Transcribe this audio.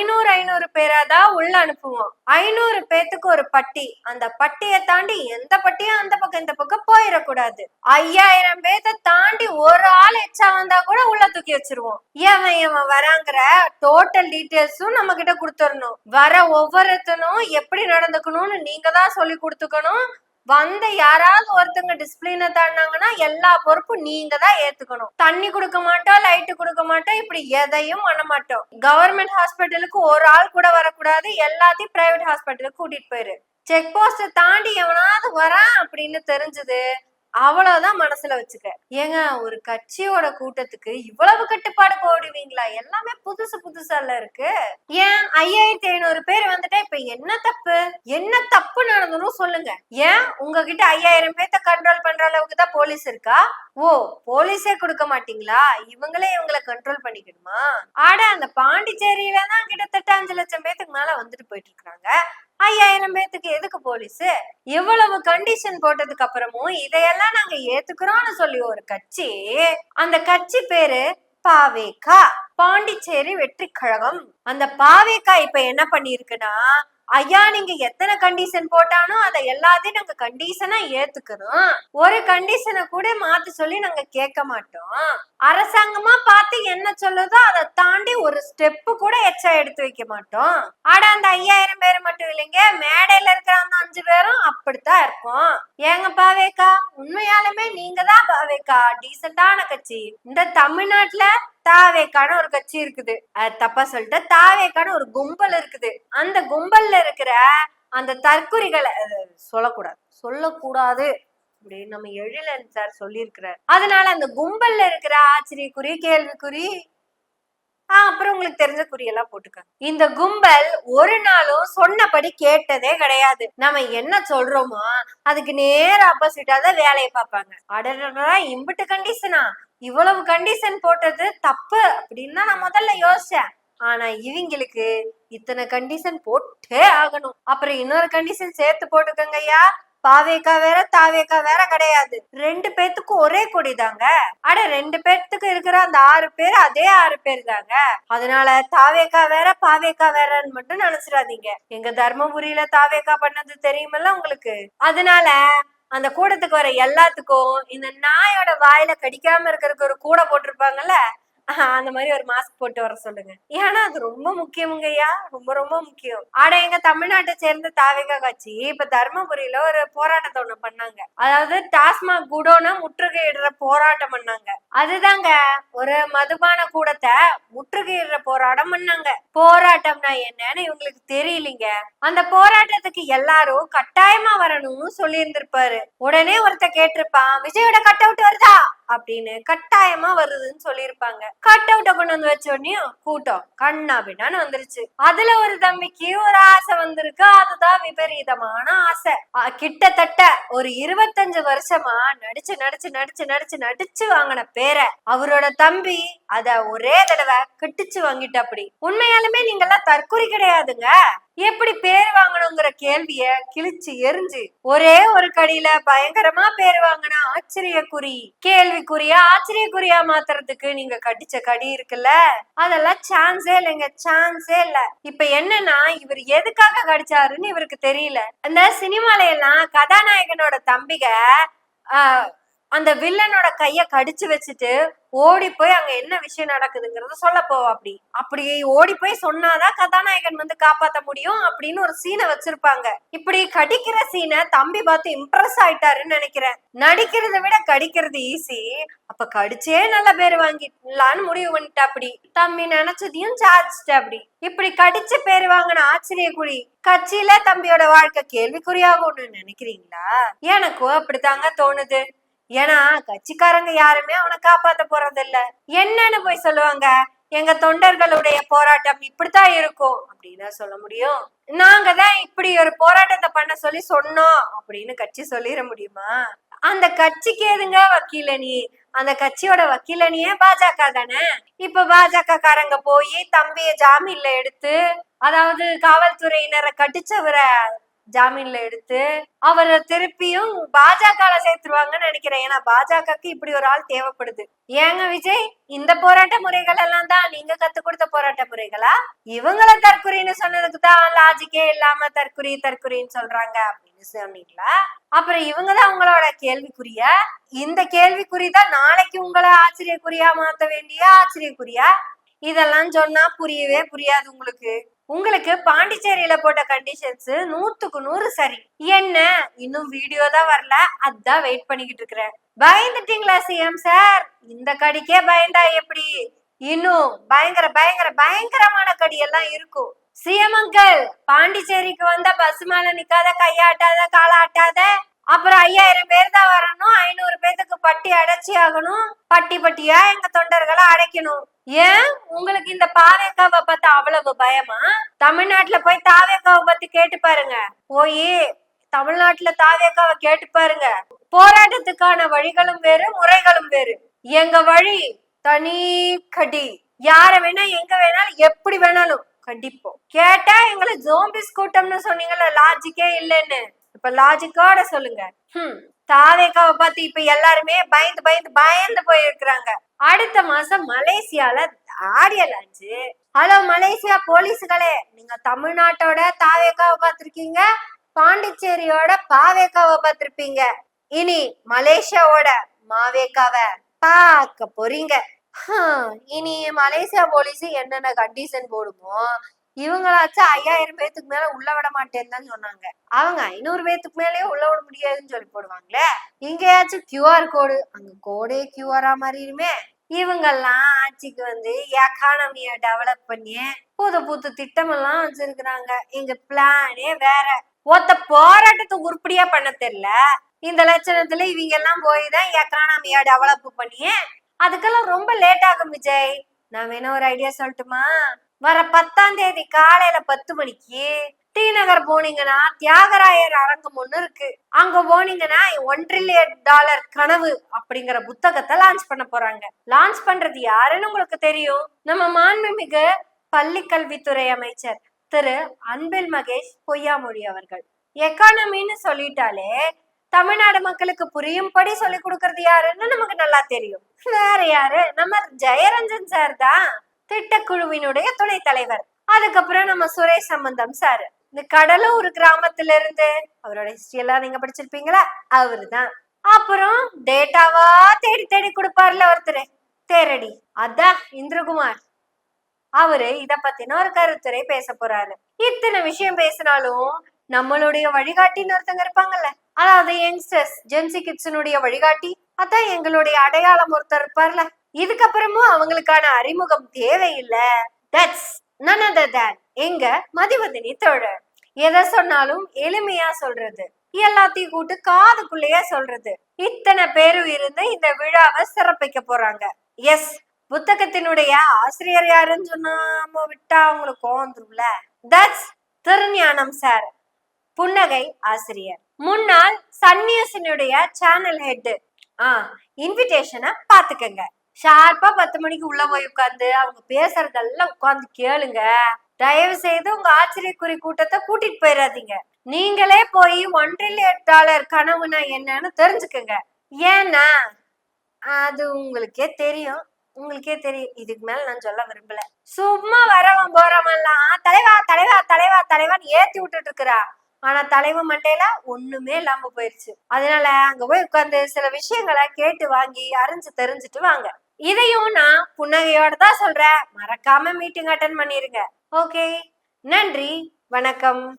ஐநூறு ஐநூறு பேரா தான் உள்ள அனுப்புவோம். ஐநூறு பேத்துக்கு ஒரு பட்டி. அந்த பட்டியை தாண்டி எந்த பட்டியும் அந்த பக்கம் இந்த பக்கம் போயிடக்கூடாது. ஐயாயிரம் பேத்த தாண்டி ஒரு ஆள் எச்சா வந்தா கூட உள்ள தூக்கி வச்சிருவோம். இவன் இவன் வராங்கிற டோட்டல் டீட்டெயில்ஸும் நம்ம கிட்ட கொடுத்துடணும். வர ஒவ்வொருத்தனும் எப்படி நடந்துக்கணும்னு நீங்க தான் சொல்லி கொடுத்துக்கணும். வந்த யாராவது ஒருத்தங்க டிசிப்ளினை தாண்டாங்கன்னா எல்லா பொறுப்பும் நீங்க தான் ஏத்துக்கணும். தண்ணி கொடுக்க மாட்டோம் லைட்டு கொடுக்க மாட்டோம் இப்படி எதையும் பண்ண மாட்டோம். கவர்மெண்ட் ஹாஸ்பிட்டலுக்கு ஒரு ஆள் கூட வரக்கூடாது எல்லாத்தையும் பிரைவேட் ஹாஸ்பிட்டலுக்கு கூட்டிட்டு போயிரு. செக் போஸ்ட தாண்டி எவனாவது வரான் அப்படின்னு தெரிஞ்சது. அவ்வளவுதான் மனசுல வச்சுக்க. ஏங்க ஒரு கட்சியோட கூட்டத்துக்கு இவ்வளவு கட்டுப்பாடு போடுவீங்களா? எல்லாமே புதுசு புதுசால இருக்கு. ஏன் ஐயாயிரத்தி ஐநூறு பேர் வந்துட்டா இப்ப என்ன தப்பு? என்ன தப்பு நடந்ததும் சொல்லுங்க. ஏன் உங்ககிட்ட ஐயாயிரம் பேர்த்த கண்ட்ரோல் பண்ற அளவுக்கு தான் போலீஸ் இருக்கா? ஓ போலீஸே கொடுக்க மாட்டீங்களா? இவங்களே இவங்களை கண்ட்ரோல் பண்ணிக்கணுமா? ஆட அந்த பாண்டிச்சேரியில தான் கிட்டத்தட்ட அஞ்சு லட்சம் பேத்துக்கு மேல வந்துட்டு போயிட்டு இருக்காங்க ஐயாயிரம் பேத்துக்கு எதுக்கு போலீஸ்? எவ்வளவு கண்டிஷன் போட்டதுக்கு அப்புறமும் இதையெல்லாம் நாங்க ஏத்துக்கிறோம்னு சொல்லி ஒரு கட்சி அந்த கட்சி பேரு பாவேகா. பாண்டிச்சேரி வெற்றி கழகம் அந்த பாவேகா இப்ப என்ன பண்ணிருக்குன்னா ஐயா நீங்க எத்தனை கண்டிஷன் போட்டானோ அதை எல்லாத்தையும் நாங்க கண்டிஷனா ஏத்துக்கிறோம். ஒரு கண்டிஷனை கூட மாத்த சொல்லி நாங்க கேட்க மாட்டோம். அரசாங்கமா பார்த்து என்ன சொல்லுதோ அதை தாண்டி ஒரு ஸ்டெப்பு கூட எச்சா எடுத்து வைக்க மாட்டோம். ஆனா அந்த ஐயா இல்லைங்க மேடையில இருக்கிற அந்த அஞ்சு பேரும் அப்படித்தான் இருப்போம் ஏங்க பாவேக்கா? உண்மையாலுமே நீங்க தான் பாவேக்கா. டீசெண்டான கட்சி. இந்த தமிழ்நாட்டுல தாவேக்கான ஒரு கட்சி இருக்குது. அது தப்பா சொல்லிட்டு தாவேக்கான ஒரு கும்பல் இருக்குது. அந்த கும்பல்ல இருக்கிற அந்த தற்குறிகளை சொல்லக்கூடாது. சொல்லக்கூடாது அப்படின்னு நம்ம எழிலன் சார் சொல்லியிருக்கிறார். அதனால அந்த கும்பல்ல இருக்கிற ஆச்சரியக்குறி கேள்விக்குறி ஆஹ் அப்புறம் உங்களுக்கு தெரிஞ்ச குறியெல்லாம் போட்டுக்கோங்க. இந்த கும்பல் ஒரு நாளும் சொன்னபடி கேட்டதே கிடையாது. நம்ம என்ன சொல்றோமோ அதுக்கு நேர ஆப்போசிட்டா தான் வேலையை பார்ப்பாங்க. அடடா இம்பிட்டு கண்டிஷனா இவ்வளவு கண்டிஷன் போட்டது தப்பு அப்படின்னு தான் நான் முதல்ல யோசிச்சேன். ஆனா இவங்களுக்கு இத்தனை கண்டிஷன் போட்டே ஆகணும். அப்புறம் இன்னொரு கண்டிஷன் சேர்த்து போட்டுக்கங்க ஐயா. பாவேக்கா வேற தாவேக்கா வேற கிடையாது. ரெண்டு பேத்துக்கும் ஒரே கொடி தாங்க அட ரெண்டு பேர்த்துக்கு இருக்கிற அந்த ஆறு பேர் அதே ஆறு பேர் தாங்க அதனால தாவேக்கா வேற பாவேக்கா வேறன்னு மட்டும் நினைச்சிடாதீங்க. எங்க தர்மபுரியில தாவேக்கா பண்ணது தெரியுமல்ல உங்களுக்கு? அதனால அந்த கூடத்துக்கு வர எல்லாத்துக்கும் இந்த நாயோட வாயில கடிக்காம இருக்கிறதுக்கு ஒரு கூட போட்டிருப்பாங்கல்ல அந்த மாதிரி ஒரு மாஸ்க் போட்டு வர சொல்லுங்க. ஏன்னா அது ரொம்ப முக்கியமுங்கய்யா ரொம்ப ரொம்ப முக்கியம். ஆனா எங்க தமிழ்நாட்டை சேர்ந்த தாவேகா கட்சி இப்ப தர்மபுரியில ஒரு போராட்டத்தை ஒண்ணு பண்ணாங்க. அதாவது டாஸ்மாக் குடோன முற்றுகையிடுற போராட்டம் பண்ணாங்க. அதுதாங்க ஒரு மதுபான கூடத்தை முற்றுகையிடுற போராட்டம் பண்ணாங்க. போராட்டம்னா என்னன்னு இவங்களுக்கு தெரியலீங்க. அந்த போராட்டத்துக்கு எல்லாரும் கட்டாயமா வரணும்னு சொல்லி இருந்திருப்பாரு உடனே ஒருத்த கேட்டிருப்பான் விஜயோட கட் அவுட் வருதா? அப்படின்னு கட்டாயமா வருதுன்னு சொல்லியிருப்பாங்க. கட் அவுட்ட கொண்டு வந்து வச்ச உடனே கூட்டம் கண்ணா பின்னான்னு வந்துருச்சு. அதுல ஒரு தம்பிக்கு ஒரு ஆசை வந்திருக்கு. அதுதான் விபரீதமான ஆசை. கிட்டத்தட்ட ஒரு இருபத்தஞ்சு வருஷமா நடிச்சு நடிச்சு நடிச்சு நடிச்சு நடிச்சு வாங்கின பேரை அவரோட தம்பி அத ஒரே தடவை கட்டிச்சு வாங்கிட்டாப்படி உண்மையாலுமே நீங்க எல்லாம் தற்குறி கிடையாதுங்க. எப்படி பேர் வாங்கணுங்கிற கேள்விய கிழிச்சு எரிஞ்சு ஒரே ஒரு கடியில பயங்கரமா பேர் வாங்கின ஆச்சரியக்குறி. கேள்விக்குறியா ஆச்சரியக்குறியா மாத்துறதுக்கு நீங்க கடிச்ச கடி இருக்குல்ல? அதெல்லாம் சான்ஸே இல்லைங்க சான்ஸே இல்ல. இப்ப என்னன்னா இவர் எதுக்காக கடிச்சாருன்னு இவருக்கு தெரியல. அந்த சினிமால எல்லாம் கதாநாயகனோட தம்பிக ஆஹ் அந்த வில்லனோட கைய கடிச்சு வச்சுட்டு ஓடி போய் அங்க என்ன விஷயம் நடக்குதுங்கறத சொல்ல போவா அப்படி. அப்படி ஓடி போய் சொன்னாதான் கதாநாயகன் வந்து காப்பாத்த முடியும் அப்படின்னு ஒரு சீனை வச்சிருப்பாங்க. இப்படி கடிக்கிற சீனை தம்பி பார்த்து இம்ப்ரெஸ் ஆயிட்டாருன்னு நினைக்கிறேன். நடிக்கிறத விட கடிக்கிறது ஈஸி அப்ப கடிச்சே நல்ல பேர் வாங்கிடலான்னு முடிவு பண்ணிட்டா அப்படி. தம்பி நினைச்சதையும் சாதிச்சிட்ட அப்படி. இப்படி கடிச்சு பேர் வாங்கின ஆச்சரியக்குடி கட்சியில தம்பியோட வாழ்க்கை கேள்விக்குறியாகும்னு நினைக்கிறீங்களா? எனக்கும் அப்படித்தாங்க தோணுது. ஏன்னா கட்சிக்காரங்க யாருமே அவனை காப்பாத்த போறது இல்ல என்னன்னு போய் சொல்லுவாங்க. எங்க தொண்டர்களுடைய போராட்டம் இப்படித்தான் இருக்கும். அப்படின்னு சொல்ல முடியும். நாங்க தான் இப்படி ஒரு போராட்டத்தை பண்ண சொல்லி சொன்னோம். அப்படின்னு கட்சி சொல்லிட முடியுமா? அந்த கட்சிக்கு எதுங்க வக்கீலணி? அந்த கட்சியோட வக்கீலணியே பாஜக தானே? இப்ப பாஜக காரங்க போய் தம்பிய ஜாமீன்ல எடுத்து அதாவது காவல்துறையினரை கட்டிச்சவரை ஜாமீன்ல எடுத்து அவரை திருப்பியும் பாஜகல சேர்த்துருவாங்கன்னு நினைக்கிறேன். ஏன்னா பாஜகக்கு இப்படி ஒரு ஆள் தேவைப்படுது. ஏங்க விஜய்? இந்த போராட்ட முறைகள் எல்லாம் தான் நீங்க கத்து கொடுத்த போராட்ட முறைகளா? இவங்கள தற்கொலைன்னு சொன்னதுக்கு தான் லாஜிக்கே இல்லாம தற்கொலை தற்கொலைன்னு சொல்றாங்க அப்படின்னு சொன்னீங்களா? அப்புறம் இவங்க தான் உங்களோட கேள்விக்குறியா? இந்த கேள்விக்குறி தான் நாளைக்கு உங்களை ஆச்சரியக்குறியா மாத்த வேண்டிய ஆச்சரியக்குறியா? இதெல்லாம் சொன்னா புரியவே புரியாது உங்களுக்கு. உங்களுக்கு பாண்டிச்சேரியில போட்ட கண்டிஷன்ஸ் நூத்துக்கு நூறு சரி. என்ன? இன்னும் வீடியோ தான் வரல. அதான் வெயிட் பண்ணிக்கிட்டு இருக்கிறேன். பயந்துட்டீங்களா சிஎம் சார்? இந்த கடிக்கே பயந்தா எப்படி? இன்னும் பயங்கர பயங்கர பயங்கரமான கடி எல்லாம் இருக்கும். சிஎம் அங்கிள் பாண்டிச்சேரிக்கு வந்தா பஸ் மேல நிக்காத கையாட்டாத காலாட்டாத அப்புறம் ஐயாயிரம் பேர் தான் வரணும் ஐநூறு பேர் பட்டி அடைச்சி ஆகணும். பட்டி பட்டியா எங்க தொண்டர்களை அடைக்கணும். ஏன்? உங்களுக்கு இந்த பாவேக்காவை பத்தி அவ்வளவு பயமா? தமிழ்நாட்டுல போய் தாவேக்காவை பத்தி கேட்டு பாருங்க. போய் தமிழ்நாட்டுல தாவேக்காவை கேட்டு பாருங்க. போராட்டத்துக்கான வழிகளும் வேறு முறைகளும் வேறு. எங்க வழி தனி கடி. யார வேணா எங்க வேணாலும் எப்படி வேணாலும் கண்டிப்போம். கேட்டா எங்களை ஜோம்பிஸ் கூட்டம்னு சொன்னீங்கல்ல லாஜிக்கே இல்லைன்னு. இப்ப லாஜிக்கோட சொல்லுங்க. ஹம். தாவேக்காவை பார்த்து இப்ப எல்லாருமே பயந்து பயந்து பயந்து போயிருக்கிறாங்க. அடுத்த மாசம் மலேசியால ஆடியோ லான்ச்சு ஹலோ மலேசியா போலீஸுகளே நீங்க தமிழ்நாட்டோட தாவேக்காவை பார்த்திருக்கீங்க? பாண்டிச்சேரியோட பாவேக்காவை பார்த்திருப்பீங்க. இனி மலேசியாவோட மாவேக்காவை பார்க்க போறீங்க. ஹம், இனி மலேசியா போலீஸ் என்னென்ன கண்டிஷன் போடுமோ இவங்களாச்சும் ஐயாயிரம் பேத்துக்கு மேல உள்ள விட மாட்டேன்னு தான் சொன்னாங்க. அவங்க ஐநூறு பேத்துக்கு மேலேயே உள்ள விட முடியாதுன்னு சொல்லி போடுவாங்களே? இங்கேயாச்சும் கியூஆர் கோடு அங்க கோடே கியூஆரா மாறிடுமே. இவங்கெல்லாம் ஆட்சிக்கு வந்து எக்கானமிய டெவலப் பண்ணி புது புது திட்டமெல்லாம் வச்சிருக்கிறாங்க. எங்க பிளானே வேற. ஒத்த போராட்டத்தை உருப்படியா பண்ண தெரியல. இந்த லட்சணத்துல இவங்க எல்லாம் போய் தான் எக்கானமிய டெவலப் பண்ணி அதுக்கெல்லாம் ரொம்ப லேட் ஆகும் விஜய். நான் வேணா ஒரு ஐடியா சொல்லட்டுமா? வர பத்தாம் தேதி காலையில பத்து மணிக்கு டி நகர் போனீங்கன்னா தியாகராயர் அரங்கம் ஒண்ணு இருக்கு. அங்க போனீங்கன்னா ஒன் ட்ரில்லியன் டாலர் கனவு அப்படிங்கிற புத்தகத்தை லான்ச் பண்ண போறாங்க. லான்ச் பண்றது யாருன்னு உங்களுக்கு தெரியும். நம்ம மாண்புமிகு பள்ளி கல்வித்துறை அமைச்சர் திரு அன்பில் மகேஷ் பொய்யாமொழி அவர்கள். எக்கானமின்னு சொல்லிட்டாலே தமிழ்நாடு மக்களுக்கு புரியும்படி சொல்லி கொடுக்கறது யாருன்னு நமக்கு நல்லா தெரியும். வேற யாரு? நம்ம ஜெயரஞ்சன் சார் தான். திட்டக்குழுவினுடைய துணைத் தலைவர். அதுக்கப்புறம் நம்ம சுரேஷ் சம்பந்தம் சார். இந்த கடலூர் கிராமத்துல இருந்து அவரோட ஹிஸ்டரி எல்லாம் நீங்க படிச்சிருப்பீங்களா? அவருதான். அப்புறம் டேட்டாவா தேடி தேடி கொடுப்பார்ல ஒருத்தர். தேரடி. அதான் இந்திரகுமார். அவரு இத பத்தின ஒரு கருத்துரை பேச போறாரு. இத்தனை விஷயம் பேசினாலும் நம்மளுடைய வழிகாட்டின்னு ஒருத்தங்க இருப்பாங்கல்ல. அதாவது யங்ஸ்டர்ஸ் ஜென்சி கிட்ஸனுடைய வழிகாட்டி. அதான் எங்களுடைய அடையாளம் ஒருத்தர் இருப்பார்ல. இதுக்கப்புறமும் அவங்களுக்கான அறிமுகம் தேவையில்லை. தட்ஸ் நன் அதர் தேன் எங்க மதிவதனி தோழர். எதை சொன்னாலும் எளிமையா சொல்றது. எல்லாத்தையும் கூட்டு காதுக்குள்ளேயே சொல்றது. இத்தனை பேரும் இருந்து இந்த விழாவை சிறப்பிக்க போறாங்க. எஸ் புத்தகத்தினுடைய ஆசிரியர் யாருன்னு சொன்னாம விட்டா அவங்களுக்கு வந்துரும்ல. தட்ஸ் திருஞானம் சார் புன்னகை ஆசிரியர். முன்னாள் சன்னியசனுடைய சேனல் ஹெட் ஆ இன்விடேஷனை பாத்துக்கங்க ஷார்ப்பா பத்து மணிக்கு உள்ள போய் உட்காந்து அவங்க பேசுறதெல்லாம் உட்காந்து கேளுங்க. தயவு செய்து உங்க ஆச்சரியக்குறி கூட்டத்தை கூட்டிட்டு போயிடாதீங்க நீங்களே போய் ஒன் டாலர் கனவுனா என்னன்னு தெரிஞ்சுக்கங்க. ஏன்னா அது உங்களுக்கே தெரியும். உங்களுக்கே தெரியும். இதுக்கு மேல நான் சொல்ல விரும்பல. சும்மா வரவன் போறவன் எல்லாம் தலைவா தலைவா தலைவா தலைவான்னு ஏத்தி விட்டுட்டு இருக்கிறா. ஆனா தலைவன் மண்டையில ஒண்ணுமே இல்லாம போயிருச்சு. அதனால அங்க போய் உட்கார்ந்து சில விஷயங்களை கேட்டு வாங்கி அறிஞ்சு தெரிஞ்சுட்டு வாங்க. இதையும் நான் புன்னகையோட தான் சொல்றேன். மறக்காம மீட்டிங் அட்டன் பண்ணிருங்க. ஓகே நன்றி. வணக்கம்.